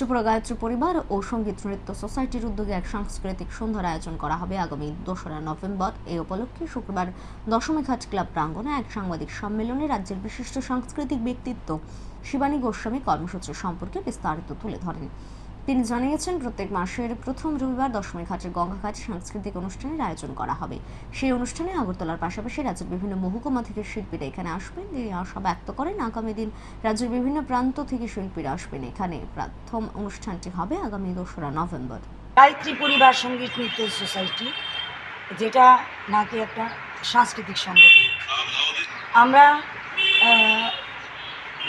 ত্রিপুরা গায়ত্রী পরিবার ও সংগীত নৃত্য সোসাইটির উদ্যোগে এক সাংস্কৃতিক সন্ধ্যার আয়োজন করা হবে আগামী দোসরা নভেম্বর। এই উপলক্ষে শুক্রবার দশমীঘাট ক্লাব প্রাঙ্গনে এক সাংবাদিক সম্মেলনে রাজ্যের বিশিষ্ট সাংস্কৃতিক ব্যক্তিত্ব শিবানী গোস্বামী কর্মসূচি সম্পর্কে বিস্তারিত তুলে ধরেন। তিনি জানিয়েছেন, প্রত্যেক মাসের প্রথম রবিবার দশমী ঘাটের গঙ্গাঘাট সাংস্কৃতিক অনুষ্ঠানের আয়োজন করা হবে। সেই অনুষ্ঠানে আগরতলার পাশাপাশি রাজ্যের বিভিন্ন মহকুমা থেকে শিল্পীরা এখানে আসবেন। তিনি আশা ব্যক্ত করেন, আগামী দিন রাজ্যের বিভিন্ন প্রান্ত থেকে শিল্পীরা আসবেন। এখানে প্রথম অনুষ্ঠানটি হবে আগামী দোসরা নভেম্বর। গায়ত্রী পরিবার সংগীত নৃত্য সোসাইটি, যেটা নাকি একটা সাংস্কৃতিক সংগঠন। আমরা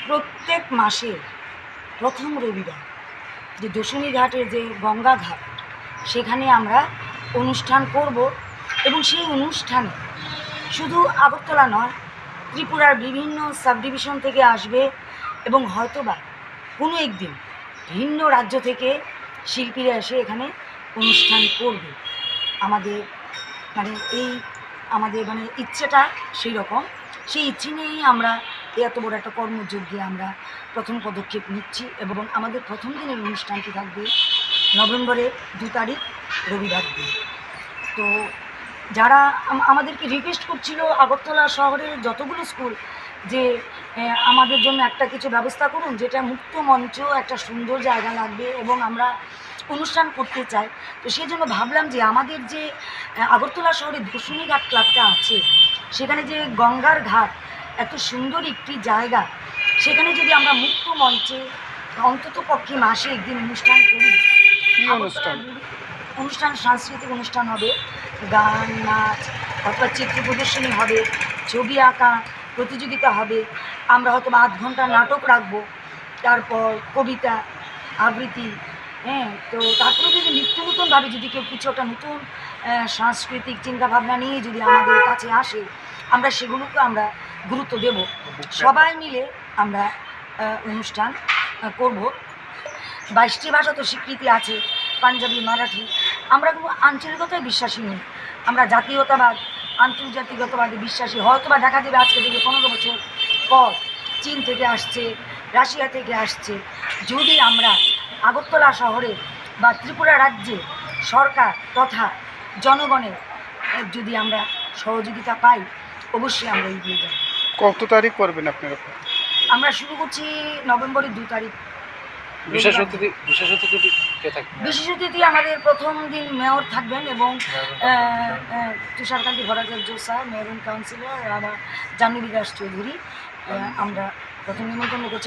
প্রত্যেক মাসে প্রথম রবিবার যে দশমী ঘাটের যে গঙ্গা ঘাট, সেখানে আমরা অনুষ্ঠান করব এবং সেই অনুষ্ঠানে শুধু আগরতলা নয়, ত্রিপুরার বিভিন্ন সাবডিভিশন থেকে আসবে এবং হয়তোবা কোনো একদিন ভিন্ন রাজ্য থেকে শিল্পীরা এসে এখানে অনুষ্ঠান করবে। আমাদের মানে এই আমাদের মানে ইচ্ছেটা সেই রকম সেই ইচ্ছে নিয়েই আমরা এত বড় একটা কর্মযজ্ঞে আমরা প্রথম পদক্ষেপ নিচ্ছি এবং আমাদের প্রথম দিনের অনুষ্ঠানটি থাকবে নভেম্বরের দু তারিখ, রবিবার দিন। তো যারা আমাদেরকে রিকোয়েস্ট করছিল আগরতলা শহরের যতগুলো স্কুল যে আমাদের জন্য একটা কিছু ব্যবস্থা করুন, যেটা মুক্ত মঞ্চ, একটা সুন্দর জায়গা লাগবে এবং আমরা অনুষ্ঠান করতে চাই। তো সেই জন্য ভাবলাম যে আমাদের যে আগরতলা শহরে ধূসুনি ঘাট ক্লাবটা আছে, সেখানে যে গঙ্গার ঘাট এত সুন্দর একটি জায়গা। সেখানে যদি আমরা মুক্ত মঞ্চে অন্তত পক্ষে মাসে একদিন অনুষ্ঠান করি কি অনুষ্ঠান? অনুষ্ঠান সাংস্কৃতিক অনুষ্ঠান হবে। গান নাচ অথবা চিত্র প্রদর্শনী হবে ছবি আঁকা প্রতিযোগিতা হবে। আমরা হয়তো আধ ঘণ্টা নাটক রাখব তারপর কবিতা আবৃত্তি হ্যাঁ তো তারপরে যদি নিত্য নতুনভাবে যদি কেউ কিছু একটা নতুন সাংস্কৃতিক চিন্তাভাবনা নিয়ে যদি আমাদের কাছে আসে, আমরা সেগুলোকে আমরা গুরুত্ব দেব। সবাই মিলে আমরা অনুষ্ঠান করব। বাইশটি ভাষা তো স্বীকৃতি আছে, পাঞ্জাবি, মারাঠি। আমরা কোনো আঞ্চলিকতায় বিশ্বাসী নই। আমরা জাতীয়তাবাদ, আন্তর্জাতিকতাবাদে বিশ্বাসী। হয়তো বা দেখা যাবে আজকে থেকে পনেরো বছর পর চীন থেকে আসছে, রাশিয়া থেকে আসছে। যদি আমরা আগরতলা শহরে বা ত্রিপুরা রাজ্যে সরকার তথা জনগণের যদি আমরা সহযোগিতা পাই অবশ্যই আমরা এগিয়ে যাব। কত তারিখ করবেন আপনারা? আমরা শুরু করছি নভেম্বরের দু তারিখ। বিশেষ অতিথি বিশেষ অতিথি বিশেষ অতিথি আমাদের প্রথম দিন মেয়র থাকবেন এবং Tusharkanti Bhattacharya sir mayor councillor আমার জাহ্নবী দাস চৌধুরী আমরা প্রথম নিমন্ত্রণ করছি।